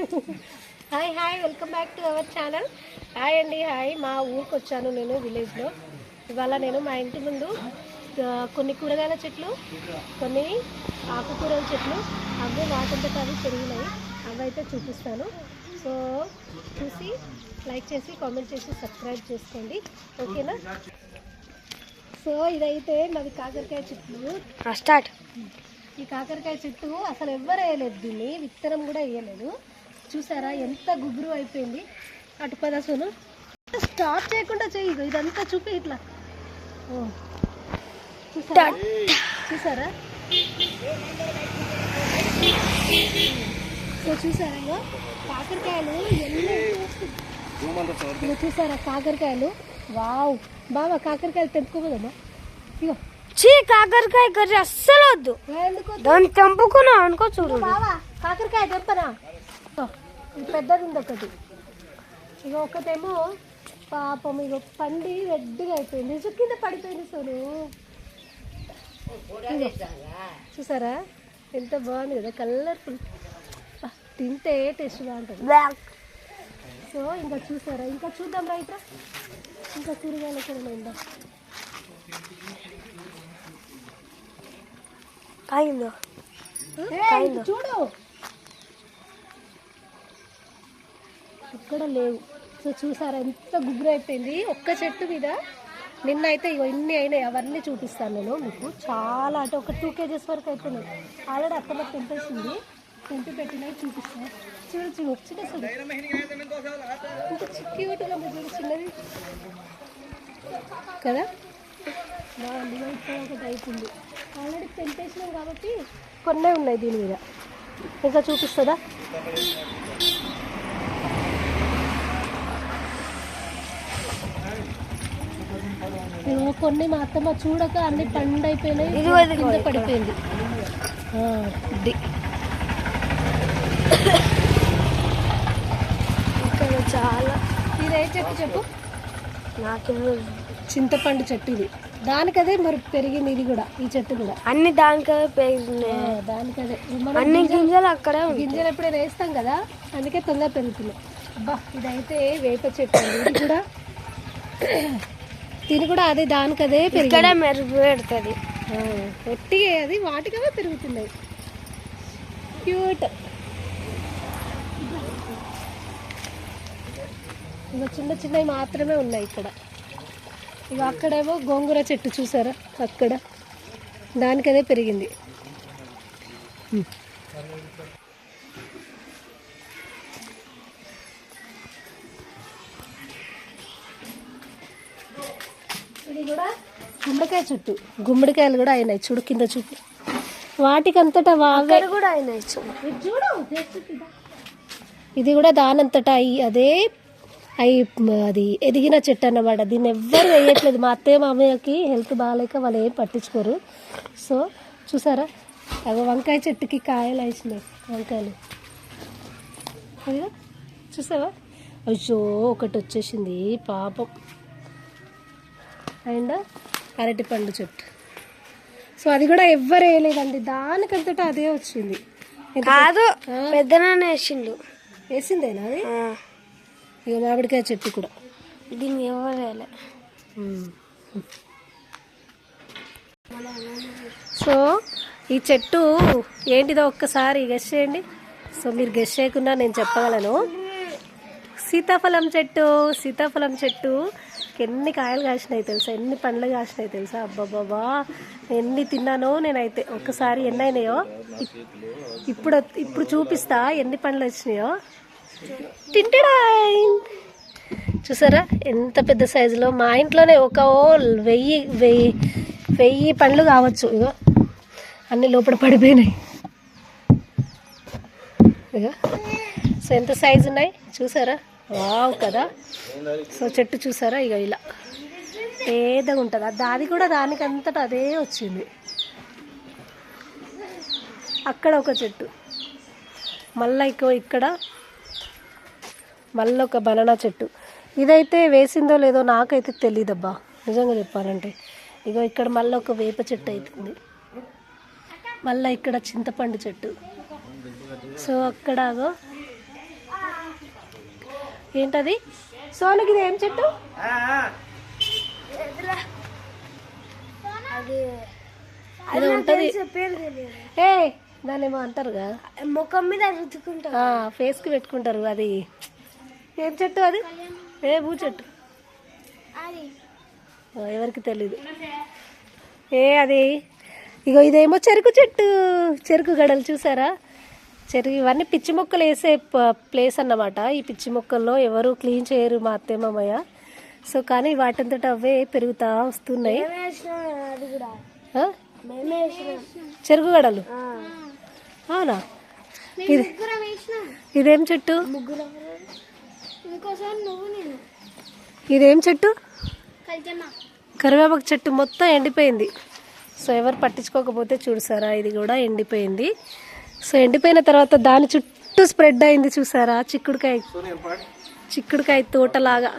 Hi hi welcome back to our channel. Hi అండి hi. మా ఊరికి వచ్చాను నేను విలేజ్లో. ఇవాళ నేను మా ఇంటి ముందు కొన్ని కూరగాయల చెట్లు కొన్ని ఆకుకూరల చెట్లు అవి వాటింతట అవి పెరిగినాయి. అవి అయితే చూపిస్తాను. సో చూసి లైక్ చేసి కామెంట్ చేసి సబ్స్క్రైబ్ చేసుకోండి. ఓకేనా? సో ఇదైతే మాది కాకరకాయ చెట్లు స్టార్ట్. ఈ కాకరకాయ చెట్టు అసలు ఎవ్వరు వేయలేదు దీన్ని. విత్తనం కూడా వేయలేదు. చూసారా? ఎంత గుబురు అయిపోయింది. అటు పదసును స్టాప్ చేయకుండా ఇగో ఇదంతా చూపి ఇట్లా. చూసారా? చూసారా? సో చూసారా ఇగో? కాకరకాయలు ఎన్ని చూసారా కాకరకాయలు? వావ్. బాబా కాకరకాయలు తెంపుకోబోదమ్మా ఇగో. చీ కాకరకాయ కర్రీ అస్సలు వద్దు. దాన్ని తెంపుకున్నాం అనుకో చూడు. బావా కాకరకాయ తెంపనా? పెద్దది ఉంది ఒకటి. ఇక ఒకటేమో పాపం ఇక పండి రెడ్డిగా అయిపోయింది. ఇసు కింద పడిపోయింది సోను. చూసారా? ఎంత బాగుంది కదా కలర్ఫుల్. తింటే టేస్ట్ బాగుంటుంది. సో ఇంకా చూసారా? ఇంకా చూద్దాం రైట్ ఇంకా కూరగాయలు ఎక్కడ ఉందా కాయిందో? ఇటు చూడు. ఎక్కడ లేవు. సో చూసారా ఎంత గుబురు అయిపోయింది ఒక్క చెట్టు మీద నిన్న అయితే ఇగో ఇన్ని అయినాయి. అవన్నీ చూపిస్తాను నేను మీకు. చాలా అంటే ఒక టూ కేజెస్ వరకు అయిపోయినాయి. ఆల్రెడీ అత్తమ్మ తెంపేసింది తెంపి పెట్టినవి చూపిస్తాను. చూడు చూడు చిన్న చూడు ఇంత క్యూట్గా ఉంది చూడు చిన్నది. కదా? బాగుంది ఇగో ఒకటి అయిపోయింది ఆల్రెడీ తెంపేసినాం కాబట్టి కొన్నే ఉన్నాయి దీని మీద. ఇంకా చూపిస్తుందా? కొన్ని మా అత్తమ్మ చూడక అన్ని పండు అయిపోయినాయి కింద. పడిపోయింది. ఇక్కడ చాలా. ఇది ఏ చెట్టు చెప్పు. నాకు చింతపండు చెట్టు ఇది. దానికదే మరి పెరిగింది ఇది కూడా ఈ చెట్టు కూడా. అన్ని దానికే ఆ, పెరుగుతున్నాయి దానికదే అన్ని గింజలు అక్కడే గింజలు ఎప్పుడైనా వేస్తాం కదా అందుకే తొందర పెరుగుతున్నాయి. అబ్బా ఇదైతే వేప చెట్టు ఇది కూడా దీని కూడా అదే దానికదే పెరిగి ఇక్కడే మెరుగు పెడుతుంది. ఒట్టిగా అది వాటికవే పెరుగుతున్నాయి. క్యూట్. ఇక చిన్న చిన్నవి మాత్రమే ఉన్నాయి ఇక్కడ. ఇక అక్కడేమో గోంగూర చెట్టు చూసారా? అక్కడ. దానికదే పెరిగింది. ఇది కూడా గుమ్మడికాయ చెట్టు. గుమ్మడికాయలు కూడా అయినాయి చూడు కింద చూపు. వాటికంతటా వావే. కూడా అయినాయి చూడు. ఇది చూడు చేస్తుంది. ఇది. కూడా దానంతటా అదే అయి అది ఎదిగిన చెట్టు అన్నమాట. దీన్ని ఎవ్వరు వేయట్లేదు. మా అత్తయ్య మామయ్యకి హెల్త్ బాగాలేక వాళ్ళు ఏం పట్టించుకోరు. సో చూసారా? అవి వంకాయ చెట్టుకి కాయలు వేసినాయి వంకాయలు. చూసావా? అయ్యో ఒకటి వచ్చేసింది. పాపం. అండ్ అరటిపండు చెట్టు. సో అది కూడా ఎవ్వరు వేయలేదండి. దానికంతటా అదే వచ్చింది. కాదు పెద్దనాన్న వేసిండు. వేసిందేనా అది? ఇక మామిడికాయ చెట్టు కూడా. దీన్ని ఎవరు వేయలే. సో ఈ చెట్టు ఏంటిదో ఒక్కసారి గెస్ చేయండి. సో మీరు గెస్ చేయకుండా నేను చెప్పగలను. సీతాఫలం చెట్టు సీతాఫలం చెట్టు. ఎన్ని కాయలు కాసినాయి తెలుసా? ఎన్ని పండ్లు కాసినాయి తెలుసా? అబ్బాబాబా ఎన్ని తిన్నానో నేనైతే. ఒక్కసారి ఎన్ని అయినాయో? ఇప్పుడు ఇప్పుడు చూపిస్తా ఎన్ని పండ్లు వచ్చినాయో. తింటాడా చూసారా? ఎంత పెద్ద సైజులో. మా ఇంట్లోనే ఒక ఓ వెయ్యి వెయ్యి వెయ్యి పండ్లు కావచ్చు. ఇగో అన్ని లోపల పడిపోయినాయి. ఇగో సో ఎంత సైజు ఉన్నాయి? చూసారా? వావ్ కదా. సో చెట్టు చూసారా? ఇక ఇలా పేదగా ఉంటుంది. అది అది కూడా దానికంతటా అదే వచ్చింది. అక్కడ ఒక చెట్టు. మళ్ళీ ఇక ఇక్కడ మళ్ళీ ఒక బనానా చెట్టు. ఇదైతే వేసిందో లేదో నాకైతే తెలియదబ్బా నిజంగా చెప్పాలంటే. ఇగో ఇక్కడ మళ్ళీ ఒక వేప చెట్టు అవుతుంది మళ్ళీ ఇక్కడ చింతపండు చెట్టు. సో అక్కడగో ఏంటది? సోనుకి ఇది ఏం చెట్టు? అది అది ఉంటది. ఏ దాన్ని ఏమో అంటారుగా. ముఖం మీద ఆ, ఫేస్కి పెట్టుకుంటారు అది. ఏం చెట్టు అది? ఏ భూ చెట్టు. ఎవరికి తెలీదు. ఏ అది. ఇగో ఇదేమో చెరుకు చెట్టు. చెరుకు గడలు చూసారా? చెరుకు ఇవన్నీ పిచ్చి మొక్కలు వేసే ప్లేస్ అన్నమాట. ఈ పిచ్చి మొక్కల్లో ఎవరు క్లీన్ చేయరు మా అత్తయ్య మామయ్య. సో కానీ వాటంతట అవే పెరుగుతా వస్తున్నాయి. చెరుకు గడలు? అవునా? ఇది ఇదేం చెట్టు? ఇదేం చెట్టు? కరివేపాకు చెట్టు మొత్తం ఎండిపోయింది. సో ఎవరు పట్టించుకోకపోతే చూసారా ఇది కూడా ఎండిపోయింది. సో ఎండిపోయిన తర్వాత దాని చుట్టూ స్ప్రెడ్ అయింది చూసారా? చిక్కుడుకాయ. చిక్కుడుకాయ తోటలాగా.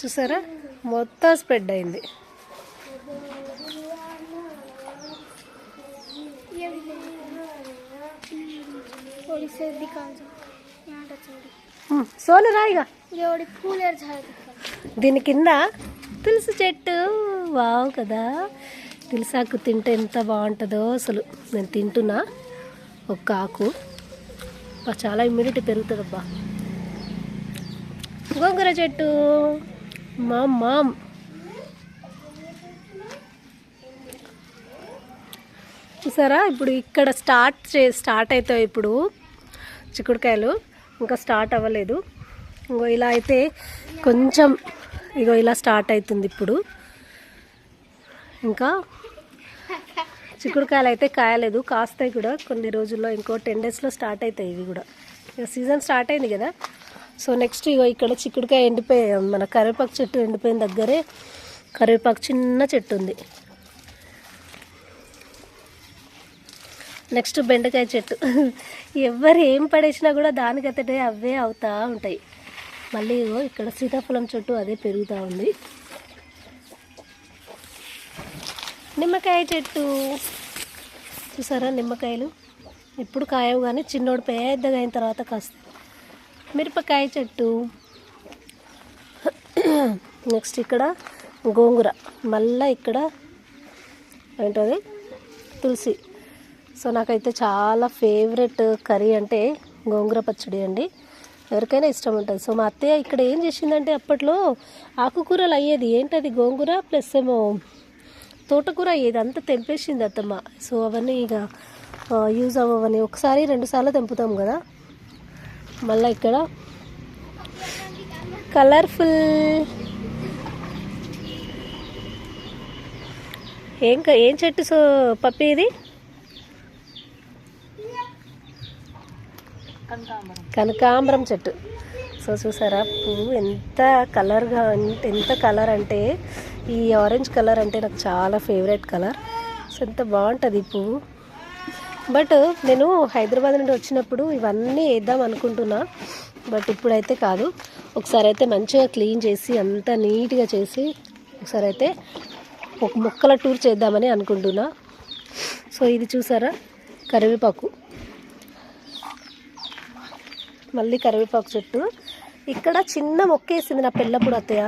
చూసారా? మొత్తం స్ప్రెడ్ అయింది. సోలు రాయిగా దీని కింద తులసి చెట్టు. వావ్ కదా. తులసాకు తింటే ఎంత బాగుంటుందో అసలు. నేను తింటున్నా. ఒక్క ఆకు. చాలా ఇమ్యూనిటీ పెరుగుతుంది అబ్బా గోంగూర చెట్టు. Mom mom. చూసారా? ఇప్పుడు ఇక్కడ స్టార్ట్ చే స్టార్ట్ అవుతాయి ఇప్పుడు చిక్కుడుకాయలు. ఇంకా స్టార్ట్ అవ్వలేదు. ఇంకో ఇలా అయితే కొంచెం ఇగో ఇలా స్టార్ట్ అవుతుంది ఇప్పుడు. ఇంకా చిక్కుడుకాయలు అయితే కాయలేదు కాస్తాయి కూడా. కొన్ని రోజుల్లో ఇంకో టెన్ డేస్లో స్టార్ట్ అవుతాయి ఇవి కూడా. ఇక సీజన్ స్టార్ట్ అయింది కదా. సో నెక్స్ట్ ఇగో ఇక్కడ చిక్కుడుకాయ ఎండిపోయి మన కరివేపాకు చెట్టు ఎండిపోయిన దగ్గరే కరివేపాకు చిన్న చెట్టు ఉంది. నెక్స్ట్ బెండకాయ చెట్టు. ఎవరు ఏం పడేసినా కూడా దానికతటే అవే అవుతూ ఉంటాయి. మళ్ళీ ఇగో ఇక్కడ సీతాఫలం చెట్టు అదే పెరుగుతూ ఉంది. నిమ్మకాయ చెట్టు. చూసారా నిమ్మకాయలు? ఇప్పుడు కాయవు కానీ చిన్నోడు పెద్దగా అయిన తర్వాత కాస్తాయి. మిరపకాయ చెట్టు. నెక్స్ట్ ఇక్కడ గోంగూర. మళ్ళీ ఇక్కడ ఏంటది? తులసి. సో నాకైతే చాలా ఫేవరెట్ కర్రీ అంటే గోంగూర పచ్చడి అండి. ఎవరికైనా ఇష్టం ఉంటుంది. సో మా అత్తయ్య ఇక్కడ ఏం చేసిందంటే అప్పట్లో ఆకుకూరలు అయ్యేది. ఏంటది? గోంగూర ప్లస్ ఏమో తోటకూర అయ్యేది అంతా తెంపేసింది అత్తమ్మ. సో అవన్నీ ఇక యూజ్ అవ్వవని ఒకసారి రెండుసార్లు తెంపుతాం కదా. మళ్ళీ ఇక్కడ కలర్ఫుల్. ఏం క- ఏం చెట్టు సో పప్పి ఇది? కనకాంబరం చెట్టు. సో చూసారా? పువ్వు ఎంత కలర్గా అంటే ఎంత కలర్ అంటే ఈ ఆరెంజ్ కలర్ అంటే నాకు చాలా ఫేవరెట్ కలర్ సో ఎంత బాగుంటుంది ఈ పువ్వు. బట్ నేను హైదరాబాద్ నుండి వచ్చినప్పుడు ఇవన్నీ వేద్దాం అనుకుంటున్నా. బట్ ఇప్పుడైతే కాదు. ఒకసారి అయితే మంచిగా క్లీన్ చేసి అంతా నీట్గా చేసి ఒకసారి అయితే ఒక మొక్కల టూర్ చేద్దామని అనుకుంటున్నా. సో ఇది చూసారా? కరివేపాకు. మళ్ళీ కరివేపాకు చెట్టు. ఇక్కడ చిన్న మొక్క వేసింది నా పెళ్ళప్పుడు అత్తయ్య.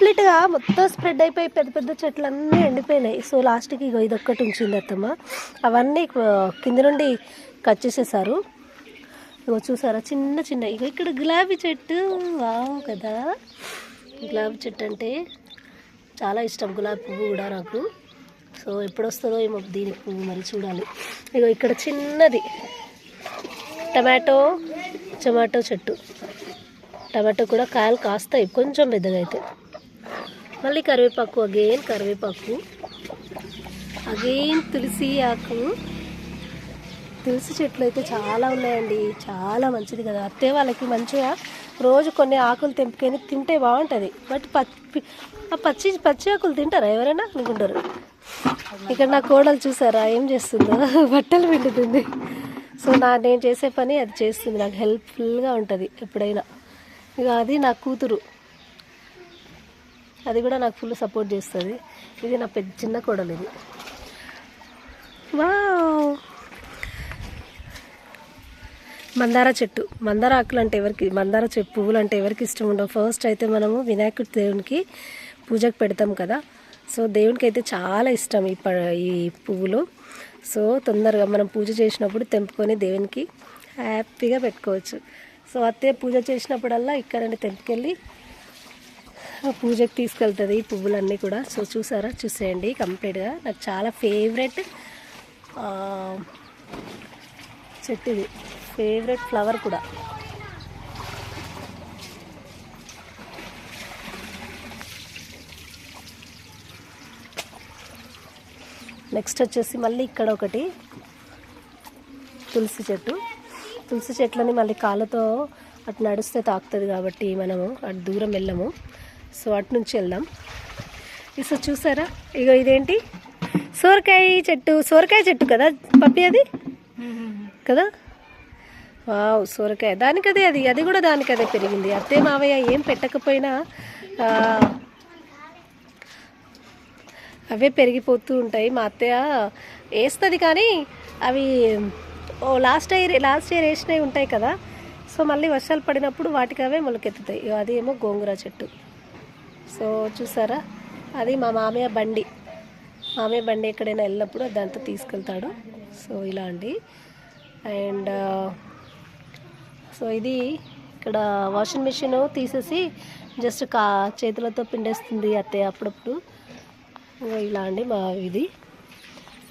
కంప్లీట్గా మొత్తం స్ప్రెడ్ అయిపోయి పెద్ద పెద్ద చెట్లు అన్నీ ఎండిపోయినాయి. సో లాస్ట్కి ఇగో ఇది ఒక్కటి ఉంచింది అత్తమ్మ. అవన్నీ కింద నుండి కట్ చేసేసారు. ఇగో చూసారా? చిన్న చిన్న ఇగో ఇక్కడ గులాబీ చెట్టు. వావ్ కదా! గులాబీ చెట్టు అంటే చాలా ఇష్టం. గులాబీ పువ్వు కూడా నాకు. సో ఎప్పుడు వస్తుందో ఏమో దీనికి పువ్వు మరి చూడాలి. ఇగో ఇక్కడ చిన్నది టమాటో టమాటో చెట్టు. టమాటో కూడా కాయలు కాస్తాయి. కొంచెం పెద్దగా అయితే. మళ్ళీ కరివేపాకు అగైన్ కరివేపాకు. అగైన్ తులసి ఆకు. తులసి చెట్లు అయితే చాలా ఉన్నాయండి. చాలా మంచిది కదా. అత్తే వాళ్ళకి మంచిగా రోజు కొన్ని ఆకులు తెంపుకొని తింటే బాగుంటుంది. బట్ పచ్చి ఆ పచ్చి పచ్చి ఆకులు తింటారా ఎవరైనా? అనుకుంటారు. ఇక్కడ నా కోడలు చూసారా? ఏం చేస్తుందో? బట్టలు పిండుతుంది. సో నా నేను చేసే పని అది చేస్తుంది. నాకు హెల్ప్ఫుల్గా ఉంటుంది ఎప్పుడైనా. ఇక అది నా కూతురు. అది కూడా నాకు ఫుల్ సపోర్ట్ చేస్తుంది. ఇది నా పెద్ద చిన్న కోడలు ఇది. వావ్! మందార చెట్టు. మందార ఆకులు అంటే ఎవరికి మందార చెట్టు పువ్వులు అంటే ఎవరికి ఇష్టం ఉండవు. ఫస్ట్ అయితే మనము వినాయకుడి దేవునికి పూజకు పెడతాం కదా. సో దేవునికి అయితే చాలా ఇష్టం ఈ ప ఈ పువ్వులు. సో తొందరగా మనం పూజ చేసినప్పుడు తెంపుకొని దేవునికి హ్యాపీగా పెట్టుకోవచ్చు. సో అత్తే పూజ చేసినప్పుడల్లా ఇక్కడ నుండి తెంపుకెళ్ళి పూజకి తీసుకెళ్తుంది ఈ పువ్వులన్నీ కూడా. సో చూసారా? చూసేయండి. కంప్లీట్గా. నాకు చాలా ఫేవరెట్ చెట్టు ఇది. ఫేవరెట్ ఫ్లవర్ కూడా. నెక్స్ట్ వచ్చేసి మళ్ళీ ఇక్కడ ఒకటి తులసి చెట్టు. తులసి చెట్లని మళ్ళీ కాళ్ళతో అటు నడిస్తే తాకుతుంది కాబట్టి మనము అటు దూరం వెళ్ళము. సో అటు నుంచి వెళ్దాం. ఇసో చూసారా? ఇగో ఇదేంటి? సోరకాయ చెట్టు సోరకాయ చెట్టు కదా పప్పి అది? కదా? వావ్ సోరకాయ. దానికదే అది అది కూడా దానికదే పెరిగింది. అత్తే మావయ్య ఏం పెట్టకపోయినా అవే పెరిగిపోతూ ఉంటాయి. మా అత్తయ్య వేస్తుంది కానీ అవి ఓ లాస్ట్ ఇయర్ లాస్ట్ ఇయర్ వేసినవి ఉంటాయి కదా. సో మళ్ళీ వర్షాలు పడినప్పుడు వాటికి అవే మొలకెత్తుతాయి. ఇగో అది ఏమో గోంగూర చెట్టు. సో చూసారా? అది మా మామయ్య బండి. మామయ్య బండి ఎక్కడైనా వెళ్ళినప్పుడు దాంతో తీసుకెళ్తాడు. సో ఇలా అండి. అండ్ సో ఇది ఇక్కడ వాషింగ్ మిషన్ తీసేసి జస్ట్ కా చేతులతో పిండేస్తుంది అత్తయ్య అప్పుడప్పుడు. ఇలా అండి మా ఇది.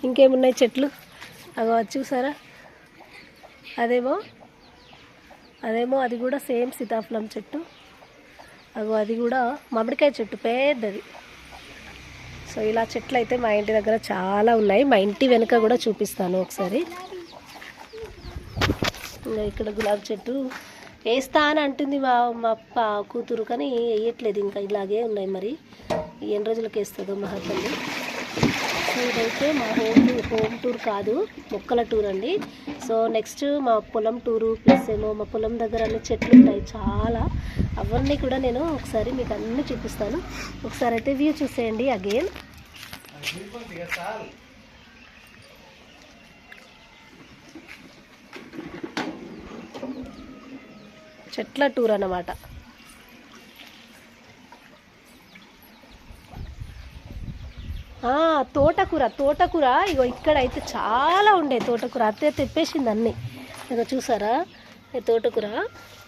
ఇంకేమున్నాయి చెట్లు? అగో అది చూసారా? అదేమో అదేమో అది కూడా సేమ్ సీతాఫలం చెట్టు. అగో అది కూడా మామిడికాయ చెట్టు పెద్దది. సో ఇలా చెట్లు అయితే మా ఇంటి దగ్గర చాలా ఉన్నాయి. మా ఇంటి వెనుక కూడా చూపిస్తాను ఒకసారి. ఇంకా ఇక్కడ గులాబీ చెట్టు వేస్తా అని అంటుంది మా మా పా కూతురు కానీ వేయట్లేదు. ఇంకా ఇలాగే ఉన్నాయి మరి. ఎన్ని రోజులకు వేస్తుందో మా హస్బెండ్ ఇదైతే మా హోమ్ టూర్ హోమ్ టూర్ కాదు మొక్కల టూర్ అండి. సో నెక్స్ట్ మా పొలం టూరు ప్లస్ ఏమో మా పొలం దగ్గర అన్ని చెట్లు ఉంటాయి చాలా. అవన్నీ కూడా నేను ఒకసారి మీకు అన్నీ చూపిస్తాను. ఒకసారి అయితే వ్యూ చూసేయండి అగైన్. చెట్ల టూర్ అన్నమాట. తోటకూర తోటకూర. ఇగో ఇక్కడ అయితే చాలా ఉండే తోటకూర. అత్తే తెప్పేసింది అన్నీ. ఇక చూసారా? తోటకూర.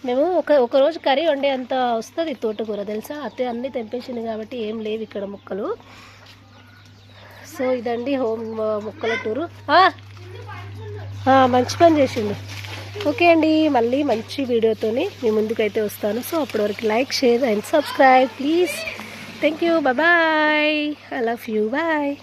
మేము ఒక ఒక రోజు కర్రీ వండే అంత వస్తుంది తోటకూర తెలుసా? అత్తే అన్నీ తెంపేసింది కాబట్టి ఏం లేవు ఇక్కడ మొక్కలు. సో ఇదండి హోమ్ మొక్కల టూరు. మంచి పని చేసిండు. ఓకే అండి మళ్ళీ మంచి వీడియోతోని మీ ముందుకైతే వస్తాను. సో అప్పటి వరకు like share and subscribe. Please. Thank you. Bye-bye. I love you. Bye.